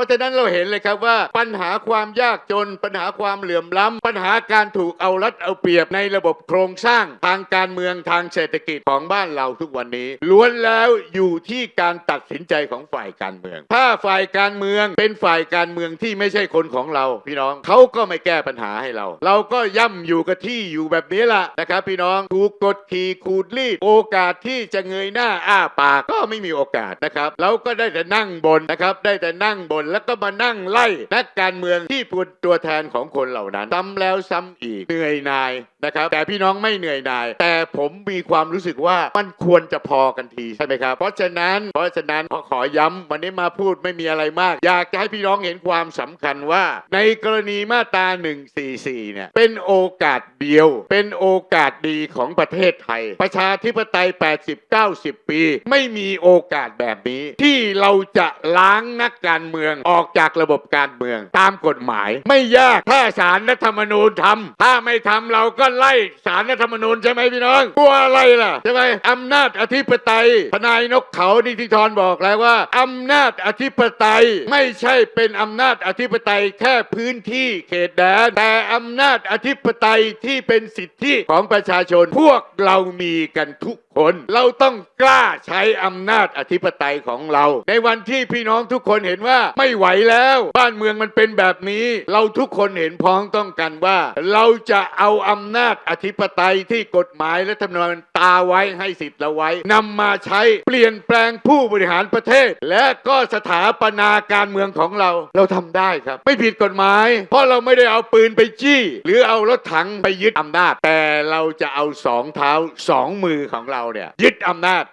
ราะฉะนั้นเราเห็นเลยครับว่าปัญหาความยากจน ปัญหาความเหลื่อมล้ำปัญหาการถูกเอารัดเอาเปรียบในระบบโครงสร้างทางการเมืองทางเศรษฐกิจของบ้านเราทุกวันนี้ ล้วนแล้วอยู่ที่การตัดสินใจของฝ่ายการเมือง ถ้าฝ่ายการเมืองเป็นฝ่ายการเมืองที่ไม่ใช่คนของเรา พี่น้องเขาก็ไม่แก้ปัญหาให้เรา เราก็ย่ำอยู่กับที่อยู่แบบนี้ล่ะนะครับพี่น้องถูกกดขี่ขูดรีดโอกาสที่จะเงยหน้าอ้าปากก็ไม่มีโอกาสนะครับเราก็ได้แต่นั่งบนนะครับได้แต่นั่งบนแล้วก็มานั่งไล่นักการเมืองที่เป็นตัวแทนของคนเหล่านั้นซ้ำแล้วซ้ำอีกเหนื่อยนายนะครับ แต่พี่น้องไม่เหนื่อยนาย แต่ผมมีความรู้สึกว่ามันควรจะพอกันทีใช่ไหมครับ เพราะฉะนั้น เพราะฉะนั้นขอขอย้ำวันนี้มาพูดไม่มีอะไรมาก อยากจะให้พี่น้องเห็นความสำคัญว่า ในกรณีมาตรา144เนี่ยเป็นโอกาสเดียว เป็นโอกาสดีของประเทศไทย ประชาธิปไตย 80-90 ปี ไม่มีโอกาสแบบนี้ ที่เราจะล้างนักการเมืองออกจากระบบการเมือง ตามกฎหมาย ไม่ยากถ้าสารรัฐธรรมนูญทำถ้าไม่ทำเราก็ไล่สารรัฐธรรมนูญใช่ไหมพี่น้องกลัวอะไรล่ะใช่ไหมอำนาจอธิปไตยทนายนกเขานิติธรบอกแล้วว่าอำนาจอธิปไตยไม่ใช่เป็นอำนาจอธิปไตยแค่พื้นที่เขตแดนแต่อำนาจอธิปไตยที่เป็นสิทธิของประชาชนพวกเรามีกันทุกคนเราต้องกล้าใช้อำนาจอธิปไตยของเรา ในวันที่พี่น้องทุกคนเห็นว่าไม่ไหวแล้ว บ้านเมืองมันเป็นแบบนี้ เราทุกคนเห็นพ้องต้องกันว่า เราจะเอาอำนาจอธิปไตยที่กฎหมายและธรรมนูญตาไว้ให้สิทธิ์เราไว้นำมาใช้เปลี่ยนแปลงผู้บริหารประเทศ และก็สถาปนาการเมืองของเราเราทำได้ครับ ไม่ผิดกฎหมาย เพราะเราไม่ได้เอาปืนไปจี้ หรือเอารถถังไปยึดอำนาจ แต่เราจะเอาสองเท้าสองมือของเราเนี่ยยึดอำนาจ